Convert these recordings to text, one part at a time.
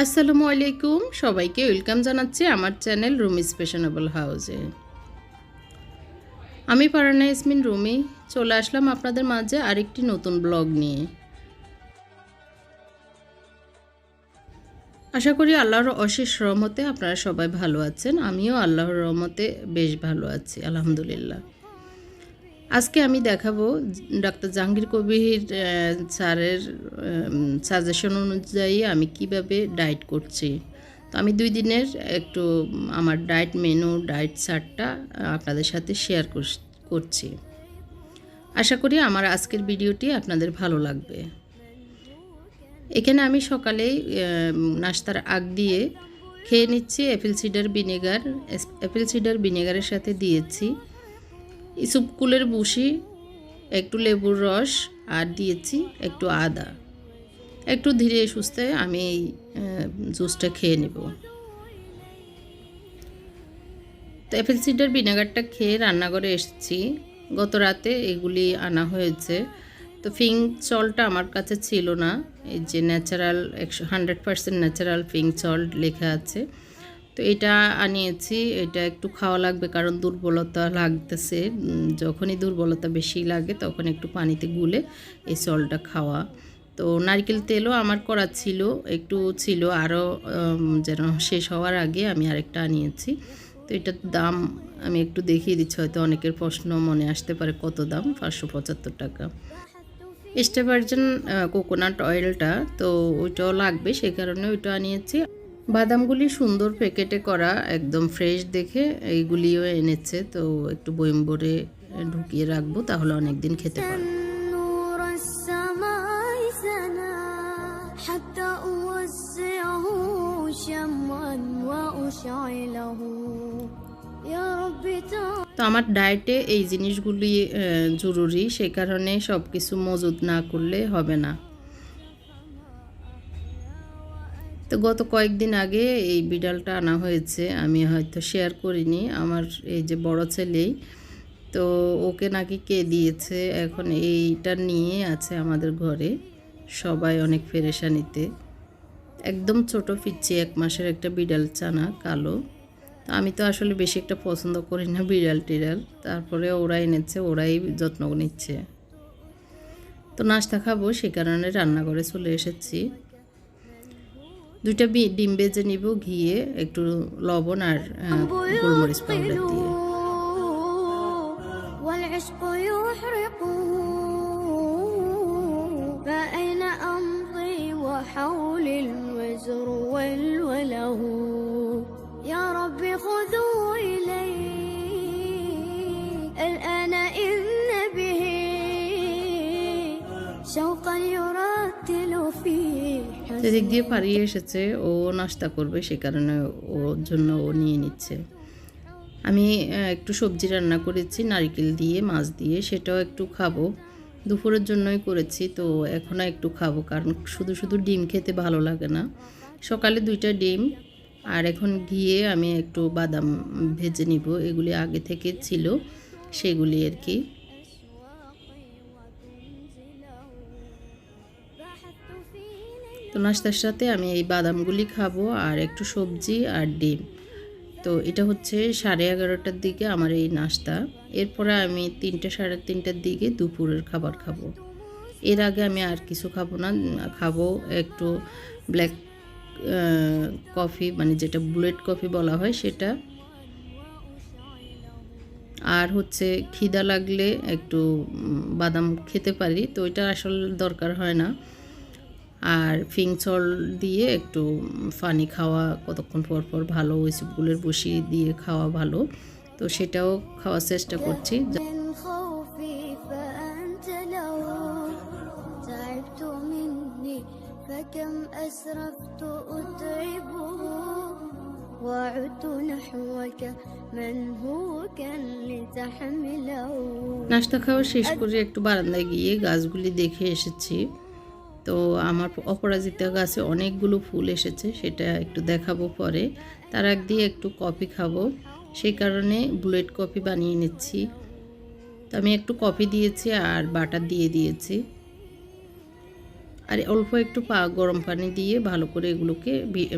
আসসালামু আলাইকুম। সবাইকে ওয়েলকাম জানাচ্ছি আমার চ্যানেল রুমি স্পেশনেবল হাউসে আমি পারানা ইসমিন রুমি, চলে আসলাম আপনাদের মাঝে আরেকটি নতুন ব্লগ নিয়ে। আশা করি আল্লাহর অশেষ রহমতে আপনারা সবাই ভালো আছেন। আমিও আল্লাহর রহমতে বেশ ভালো আছি, আলহামদুলিল্লাহ। আজকে আমি দেখাবো ডাক্তার জাহাঙ্গীর কবির স্যারের সাজেশন অনুযায়ী আমি কীভাবে ডায়েট করছি। তো আমি দুই দিনের একটু আমার ডায়েট মেনু ডায়েট চার্টটা আপনাদের সাথে শেয়ার করছি। আশা করি আমার আজকের ভিডিওটি আপনাদের ভালো লাগবে। এখানে আমি সকালেই নাস্তার আগ দিয়ে খেয়ে নিচ্ছি apple cider vinegar apple cider ভিনেগারের সাথে দিয়েছি। ইসুপকুলের বুসি একটু লেবুর রস আর দিয়েছি একটু আদা। একটু ধীরে সুস্থে আমি এই জুসটা খেয়ে নেব। তো অ্যাপেল সিডার ভিনেগারটা খেয়ে রান্নাঘরে এসেছি। গত রাতে এগুলি আনা হয়েছে। তো ফিং সল্টটা আমার কাছে ছিল না। এই যে ন্যাচারাল একশো hundred percent natural pink salt লেখা আছে। তো এটা আনিয়েছি, এটা একটু খাওয়া লাগবে কারণ দুর্বলতা লাগতেছে। যখনই দুর্বলতা বেশি লাগে তখন একটু পানিতে গুলে এই সলটা খাওয়া। তো নারকেল তেলও আমার করা ছিল, একটু ছিল, আরও যেন শেষ হওয়ার আগে আমি আরেকটা আনিয়েছি। তো এটার দাম আমি একটু দেখিয়ে দিচ্ছি, হয়তো অনেকের প্রশ্ন মনে আসতে পারে, কত দাম? পাঁচশো পঁচাত্তর টাকা। এক্সট্রা ভার্জিন কোকোনাট অয়েলটা তো ওইটাও লাগবে সেই কারণে ওইটা আনিয়েছি। বাদামগুলি সুন্দর প্যাকেটে করা, একদম ফ্রেশ দেখে এইগুলিও এনেছে, তো একটু বইম ভরে ঢুকিয়ে রাখব, তাহলে অনেক দিন খেতে পারব। তো আমার ডায়েটে এই জিনিসগুলি জরুরি, সে কারণে সব কিছু মজুদ না করলে হবে না। তো গত কয়েকদিন আগে এই বিড়ালটা আনা হয়েছে, আমি হয়তো শেয়ার করিনি, আমার এই যে বড় ছেলেই। তো ওকে নাকি কে দিয়েছে, এখন এইটা নিয়ে আছে আমাদের ঘরে, সবাই অনেক ফেরেশানিতে। একদম ছোট পিচ্ছি এক মাসের একটা বিড়াল চানা, কালো। তো আমি তো আসলে বেশি একটা পছন্দ করি না বিড়াল টিড়াল, তারপরে ওরা এনেছে, ওরাই যত্ন নিচ্ছে। তো নাস্তা খাব, সে কারণে রান্নাঘরে চলে এসেছি। দুইটা বি- ডিম বেজে নিব ঘিয়ে একটু লবণ আর আহ, গোলমরিচ পাউডার দিয়ে والعشق يحرق فأين أمضي وحولي الوزر والوله يا رب خذوا إلي الآن إن به شوقا يرتل في সেদিক দিয়ে পাড়িয়ে এসেছে, ও নাস্তা করবে সে কারণে ওর জন্য ও নিয়ে নিচ্ছে। আমি একটু সবজি রান্না করেছি, নারকেল দিয়ে, মাছ দিয়ে, সেটাও একটু খাব। দুপুরের জন্যই করেছি, তো এখনও একটু খাব, কারণ শুধু শুধু ডিম খেতে ভালো লাগে না। সকালে দুইটা ডিম, আর এখন ঘিয়ে আমি একটু বাদাম ভেজে নিব। এগুলি আগে থেকে ছিল, সেগুলি আর কি। তো নাস্তার সাথে আমি এই বাদামগুলি খাব আর একটু সবজি আর ডিম। তো এটা হচ্ছে সাড়ে এগারোটার দিকে আমার এই নাস্তা। এরপরে আমি তিনটে, সাড়ে তিনটার দিকে দুপুরের খাবার খাব। এর আগে আমি আর কিছু খাব না, খাব একটু ব্ল্যাক কফি মানে যেটা বুলেট কফি বলা হয় সেটা। আর হচ্ছে খিদা লাগলে একটু বাদাম খেতে পারি, তো এটা আসলে দরকার হয় না। আর ফিংচল দিয়ে একটু ফানি খাওয়া কতক্ষণ পর পর ভালো ওই সুপগুলোর বসিয়ে দিয়ে খাওয়া ভালো তো সেটাও খাওয়ার চেষ্টা করছি من خوفي فأنت له تعبت مني فكم أسرفت أتعبه وعدت نحوك من هو كان لتحمله নাস্তা খাওয়া শেষ করে একটু বারান্দায় গিয়ে গাছগুলি দেখে এসেছি তো আমার অপরাজিতা গাছে অনেকগুলো ফুল এসেছে, সেটা একটু দেখাবো পরে। তার আগ দিয়ে একটু কফি খাব। সেই কারণে বুলেট কফি বানিয়ে নিচ্ছি। তো আমি একটু কফি দিয়েছি আর বাটার দিয়ে দিয়েছি। আর অল্প একটু পা গরম পানি দিয়ে ভালো করে এগুলোকে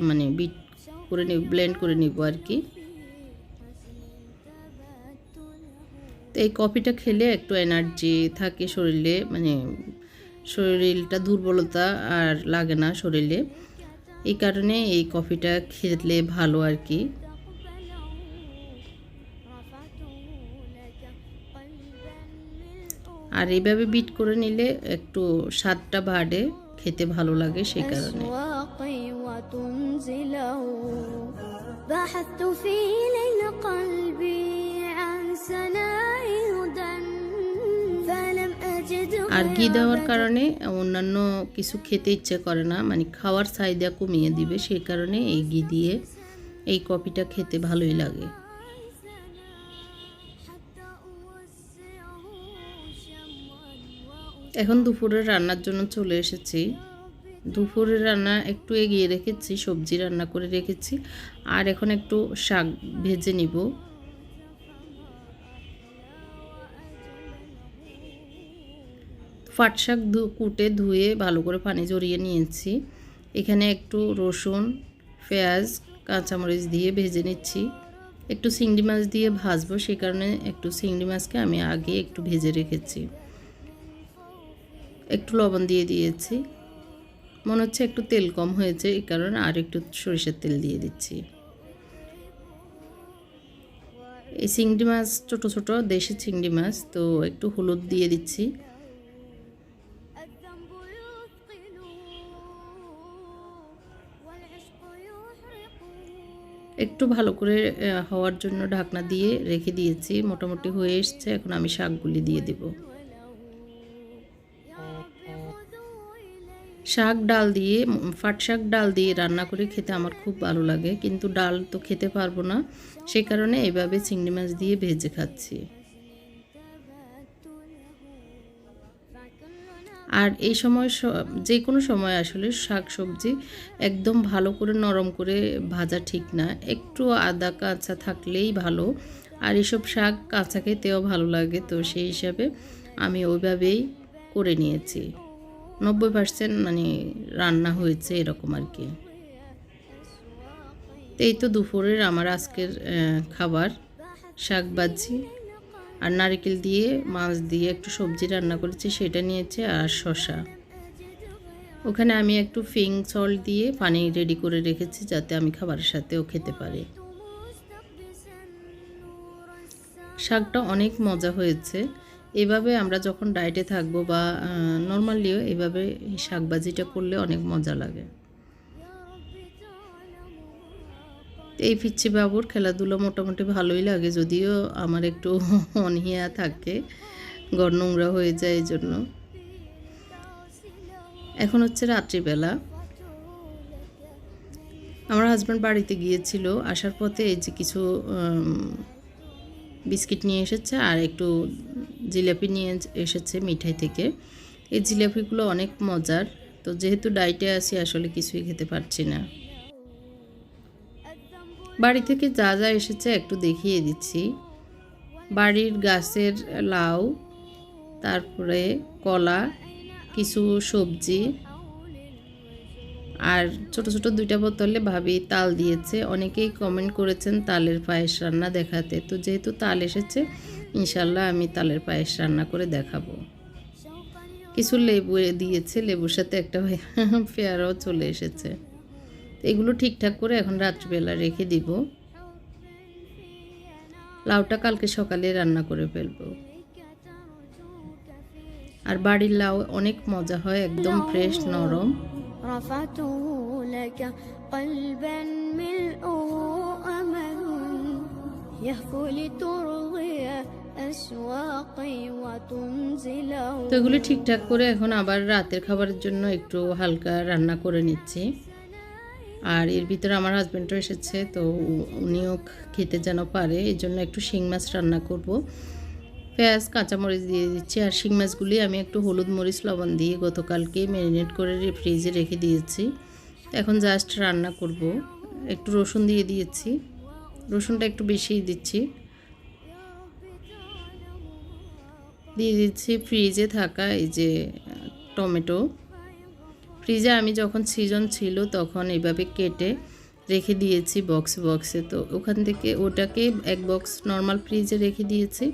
মানে বিট করে নিব, ব্লেন্ড করে নিব আর কি। তো এই কফিটা খেলে একটু এনার্জি থাকে শরীরে মানে শরীরটা দুর্বলতা আর লাগে না শরীরে এই কারণে এই কফিটা খেলে ভালো আর কি আর এইভাবে বিট করে নিলে একটু স্বাদটা বাড়ে খেতে ভালো লাগে সেই কারণে أسواقي وتنزله بحثت في ليل قلبي আর ঘি দেওয়ার কারণে অন্যান্য কিছু খেতে ইচ্ছে করে না মানে খাওয়ার চাহিদা কমিয়ে দিবে সেই কারণে এই ঘি দিয়ে এই কফিটা খেতে ভালোই লাগে। এখন দুপুরের রান্নার জন্য চলে এসেছি। দুপুরের রান্না একটু এগিয়ে রেখেছি, সবজি রান্না করে রেখেছি, আর এখন একটু শাক ভেজে নিব। পাট শাক ধু- কুটে ধুয়ে ভালো করে পানি জড়িয়ে নিয়েছি। এখানে একটু রসুন, পেঁয়াজ, কাঁচামরিচ দিয়ে ভেজে নিচ্ছি। একটু চিংড়ি মাছ দিয়ে ভাজবো সেই কারণে একটু চিংড়ি মাছকে আমি আগে একটু ভেজে রেখেছি। একটু লবণ দিয়ে দিয়েছি। মনে হচ্ছে একটু তেল কম হয়েছে এই কারণে আর একটু সরিষার তেল দিয়ে দিচ্ছি। এই চিংড়ি মাছ, ছোটো ছোটো দেশি চিংড়ি মাছ, তো একটু হলুদ দিয়ে দিচ্ছি। একটু ভালো করে হওয়ার জন্য ঢাকনা দিয়ে রেখে দিয়েছি। মোটামুটি হয়ে এসছে, এখন আমি শাকগুলি দিয়ে দেব। শাক ডাল দিয়ে, ফাট শাক ডাল দিয়ে রান্না করে খেতে আমার খুব ভালো লাগে, কিন্তু ডাল তো খেতে পারব না। সে কারণে এভাবে চিংড়ি মাছ দিয়ে ভেজে খাচ্ছি। আর এই সময় যে কোনো সময় আসলে শাক সবজি একদম ভালো করে নরম করে ভাজা ঠিক না। একটু আদা কাঁচা থাকলেই ভালো। আর এসব শাক কাঁচা খেতেও ভালো লাগে, তো সেই হিসাবে আমি ওইভাবেই করে নিয়েছি। নব্বই পার্সেন্ট মানে রান্না হয়েছে এরকম আর কি। এই তো দুপুরের আমার আজকের খাবার শাক ভাজি আর নারকেল দিয়ে, মাছ দিয়ে একটু সবজি রান্না করেছি, সেটা নিয়েছে আর শশা ওখানে আমি একটু ফিং সল্ট দিয়ে পানি রেডি করে রেখেছি যাতে আমি খাবারের সাথেও খেতে পারি। শাকটা অনেক মজা হয়েছে। এভাবে আমরা যখন ডায়েটে থাকব বা নর্মালিও এভাবে শাকবাজিটা করলে অনেক মজা লাগে। এই পিচ্ছি বাবুর খেলাধুলো মোটামুটি ভালোই লাগে, যদিও আমার একটু অনহিয়া থাকে, ঘর নোংরা হয়ে যায় এই জন্য। এখন হচ্ছে রাত্রিবেলা। আমার হাজব্যান্ড বাড়িতে গিয়েছিল, আসার পথে এই যে কিছু বিস্কিট নিয়ে এসেছে আর একটু জিলাপি নিয়ে এসেছে মিঠাই থেকে। এই জিলাপিগুলো অনেক মজার, তো যেহেতু ডায়েটে আছি, আসলে কিছুই খেতে পারছি না। বাড়ি থেকে যা যা এসেছে একটু দেখিয়ে দিচ্ছি। বাড়ির গাছের লাউ, তারপরে কলা, কিছু সবজি আর ছোট ছোট দুইটা বোতলে ভাবি তাল দিয়েছে। অনেকেই কমেন্ট করেছেন তালের পায়েস রান্না দেখাতে। তো যেহেতু তাল এসেছে ইনশাল্লাহ আমি তালের পায়েস রান্না করে দেখাবো। কিছু লেবু দিয়েছে, লেবুর সাথে একটা পেয়ারাও চলে এসেছে। এগুলো ঠিকঠাক করে এখন রাত্রিবেলা রেখে দিব। লাউটা কালকে সকালে রান্না করে ফেলব। আর বাড়ির লাউ অনেক মজা হয় একদম ফ্রেশ নরম। তো এগুলো ঠিকঠাক করে এখন আবার রাতের খাবারের জন্য একটু হালকা রান্না করে নিচ্ছি। আর এর ভিতরে আমার হাজব্যান্ডও এসেছে, তো উনিও খেতে যেন পারে, এই জন্য একটু শিং মাছ রান্না করব। পেঁয়াজ, কাঁচামরিচ দিয়ে দিচ্ছি, আর শিং মাছগুলি আমি একটু হলুদ মরিচ, লবণ দিয়ে গতকালকে ম্যারিনেট করে ফ্রিজে রেখে দিয়েছি। এখন জাস্ট রান্না করব। একটু রসুন দিয়ে দিয়েছি। রসুনটা একটু বেশিই দিচ্ছি। দিয়ে দিচ্ছি ফ্রিজে থাকা এই যে টমেটো। ফ্রিজে আমি যখন সিজন ছিল তখন এভাবে কেটে রেখে দিয়েছি বক্স বক্সে তো ওখান থেকে ওটাকে এক বক্স নর্মাল ফ্রিজে রেখে দিয়েছি।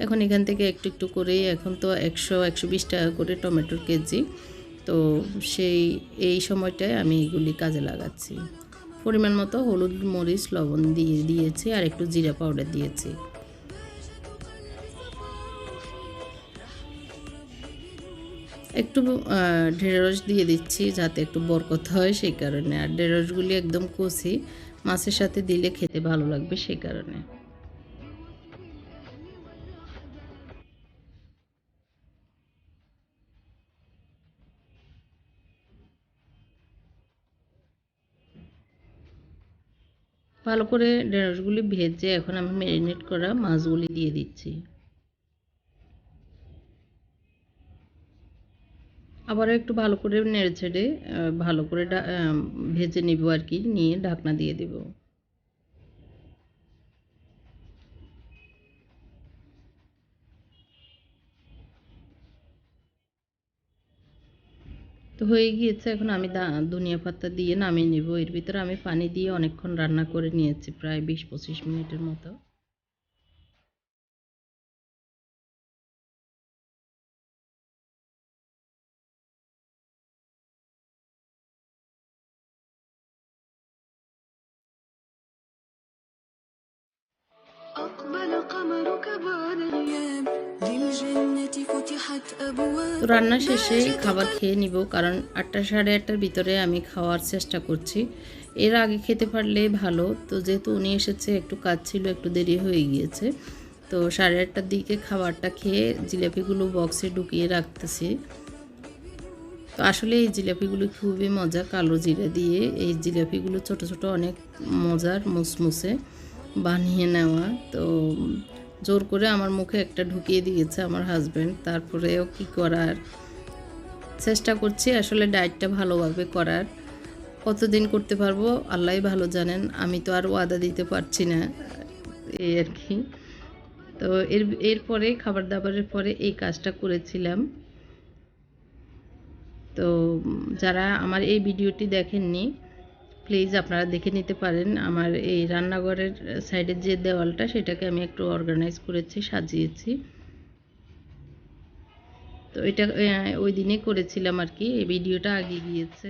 এখন এখান থেকে একটু একটু করেই এখন তো একশো একশো বিশ টাকা করে টমেটোর কেজি। তো সেই, এই সময়টায় আমি এগুলি কাজে লাগাচ্ছি। পরিমাণ মতো হলুদ মরিচ, লবণ দিয়ে দিয়েছি আর একটু জিরা পাউডার দিয়েছি। একটু ঢেঁড়স দিয়ে দিচ্ছি যাতে একটু বরকত হয় সেই কারণে। আর ঢেঁড়সগুলি একদম কষি, মাছের সাথে দিলে খেতে ভালো লাগবে সেই কারণে। ভালো করে ঢেঁড়সগুলি ভেজে এখন আমি ম্যারিনেট করা মাছগুলি দিয়ে দিচ্ছি। আবারও একটু ভালো করে নেড়ে ছেড়ে ভালো করে ভেজে নিব আর কি, নিয়ে ঢাকনা দিয়ে দেব। তো হয়ে গিয়েছে, এখন আমি ধনিয়া পাতা দিয়ে নামিয়ে নেব। এর ভিতরে আমি পানি দিয়ে অনেকক্ষণ রান্না করে নিয়েছি, প্রায় বিশ পঁচিশ মিনিটের মতো। তো রান্না শেষে খাবার খেয়ে নিব, কারণ আটটা সাড়ে আটটার ভিতরে আমি খাওয়ার চেষ্টা করছি। এর আগে খেতে পারলে ভালো, তো যেহেতু উনি এসেছে, একটু কাজ ছিল, একটু দেরি হয়ে গিয়েছে। তো সাড়ে আটটার দিকে খাবারটা খেয়ে জিলাপিগুলো বক্সে ঢুকিয়ে রাখতেছি। তো আসলে এই জিলাপিগুলো খুবই মজা, কালো জিরা দিয়ে। এই জিলাপিগুলো ছোট ছোট অনেক মজার, মুসমুসে বানিয়ে নেওয়া। তো জোর করে আমার মুখে একটা ঢুকিয়ে দিয়েছে আমার হাজব্যান্ড তারপরেও কি করার? চেষ্টা করছি আসলে ডায়েটটা ভালোভাবে করার। কতদিন করতে পারব? আল্লাহই ভালো জানেন। আমি তো আর ওয়াদা দিতে পারছি না, এই আর কি। তো এর, এরপরে খাবার দাবারের পরে এই কাজটা করেছিলাম। তো যারা আমার এই ভিডিওটি দেখেননি প্লিজ আপনারা দেখে নিতে পারেন। আমার এই রান্নাঘরের সাইডের যে দেওয়ালটা, সেটাকে আমি একটু অর্গানাইজ করেছি, সাজিয়েছি। তো এটা ওই দিনে করেছিলাম আর কি। এই ভিডিওটা আগে গিয়েছে।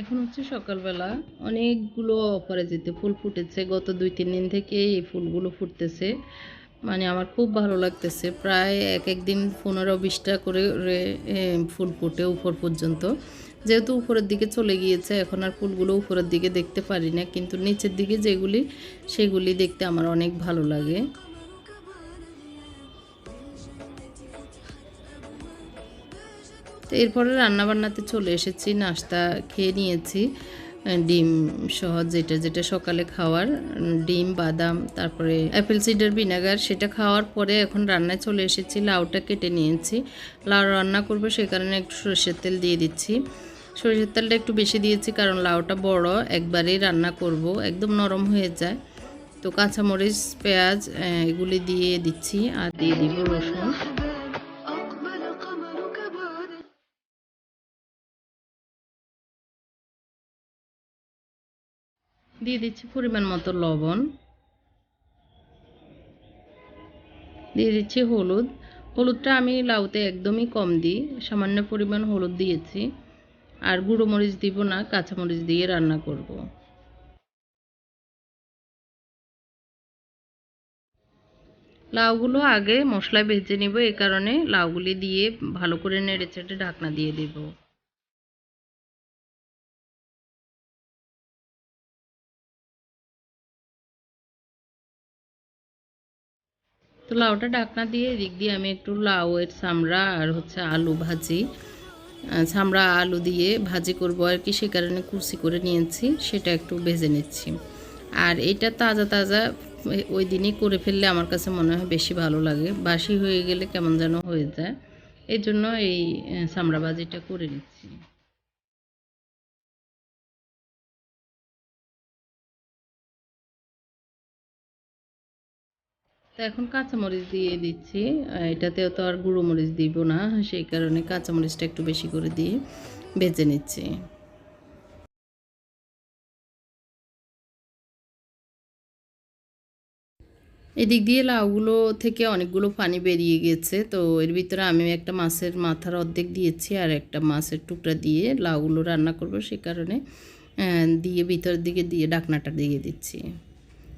এখন হচ্ছে সকালবেলা অনেকগুলো অপরাজিত ফুল ফুটেছে। গত দুই তিন দিন থেকে এই ফুলগুলো ফুটতেছে। মানে আমার খুব ভালো লাগতেছে। প্রায় এক এক দিন পনেরো বিশটা করে ফুল ফুটে উপর পর্যন্ত। যেহেতু উপরের দিকে চলে গিয়েছে, এখন আর ফুলগুলো উপরের দিকে দেখতে পারি না। কিন্তু নিচের দিকে যেগুলি, সেগুলি দেখতে আমার অনেক ভালো লাগে। তো এরপরে রান্নাবান্নাতে চলে এসেছি, নাস্তা খেয়ে নিয়েছি ডিম সহ যেটা যেটা সকালে খাওয়ার, ডিম, বাদাম, তারপরে অ্যাপেল সিডার ভিনেগার সেটা খাওয়ার পরে এখন রান্নায় চলে এসেছি, লাউটা কেটে নিয়েছি। লাউ রান্না করব সে কারণে একটু সরষের তেল দিয়ে দিচ্ছি। সরষের তেলটা একটু বেশি দিয়েছি কারণ লাউটা বড়, একবারেই রান্না করব, একদম নরম হয়ে যায়। তো কাঁচামরিচ, পেঁয়াজ এগুলি দিয়ে দিচ্ছি আর দিয়ে দিব রসুন। দিয়ে দিচ্ছি পরিমাণ মতো লবণ। দিয়ে দিচ্ছি হলুদ। হলুদটা আমি লাউতে একদমই কম দিই, সামান্য পরিমাণ হলুদ দিয়েছি। আর গুঁড়ো মরিচ দিব না কাঁচামরিচ দিয়ে রান্না করব। লাউগুলো আগে মশলায় ভেজে নিব এই কারণে লাউগুলি দিয়ে ভালো করে নেড়ে চেড়ে ঢাকনা দিয়ে দেব। তো লাউটা ঢাকনা দিয়ে এদিক দিয়ে আমি একটু লাউয়ের চামড়া আর হচ্ছে আলু ভাজি। চামড়া, আলু দিয়ে ভাজি করব আর কি, সে কারণে কুচি করে নিয়েছি, সেটা একটু ভেজে নিচ্ছি। আর এটা তাজা তাজা ওই দিনই করে ফেললে আমার কাছে মনে হয় বেশি ভালো লাগে। বাসি হয়ে গেলে কেমন যেন হয়ে যায়। এই জন্য এই চামড়া ভাজিটা করে নিচ্ছি। তো এখন কাঁচামরিচ দিয়ে দিচ্ছি। এটাতেও তো আর গুঁড়ো মরিচ দিব না, সেই কারণে কাঁচামরিচটা একটু বেশি করে দিয়ে ভেজে নিচ্ছি। এদিক দিয়ে লাউগুলো থেকে অনেকগুলো পানি বেরিয়ে গেছে, তো এর ভিতরে আমি একটা মাছের মাথার অর্ধেক দিয়েছি আর একটা মাছের টুকরা দিয়ে লাউগুলো রান্না করব, সে কারণে দিয়ে ভিতরের দিকে দিয়ে ডাকনাটা দিয়ে দিচ্ছি।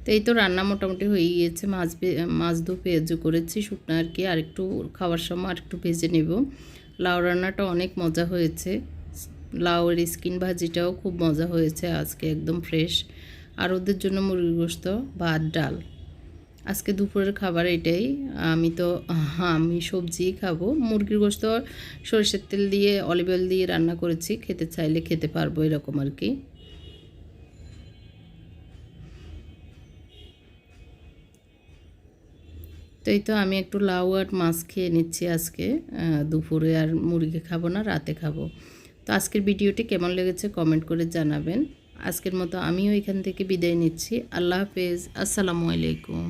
তো এই তো রান্না মোটামুটি হয়ে গিয়েছে। মাছ মাছ দু পেঁয়াজু করেছি শুকনো আর কি আর একটু খাওয়ার সময় আর একটু ভেজে নেব। লাউ রান্নাটা অনেক মজা হয়েছে। লাউয়ের স্কিন ভাজিটাও খুব মজা হয়েছে আজকে একদম ফ্রেশ। আর ওদের জন্য মুরগির গোস্ত ভাত ডাল। আজকে দুপুরের খাবার এটাই। আমি তো হ্যাঁ, আমি সবজিই খাব। মুরগির গোস্ত সরষের তেল দিয়ে অলিভ অয়েল দিয়ে রান্না করেছি। খেতে চাইলে খেতে পারব এরকম আর কি। তো এই তো আমি একটু লাউ আর মাছ খেয়ে নিচ্ছি আজকে। দুপুরে আর মুরগি খাব না, রাতে খাব। তো আজকের ভিডিওটি কেমন লেগেছে কমেন্ট করে জানাবেন। আজকের মতো আমিও এখান থেকে বিদায় নিচ্ছি। আল্লাহ হাফেজ। আসসালামু আলাইকুম।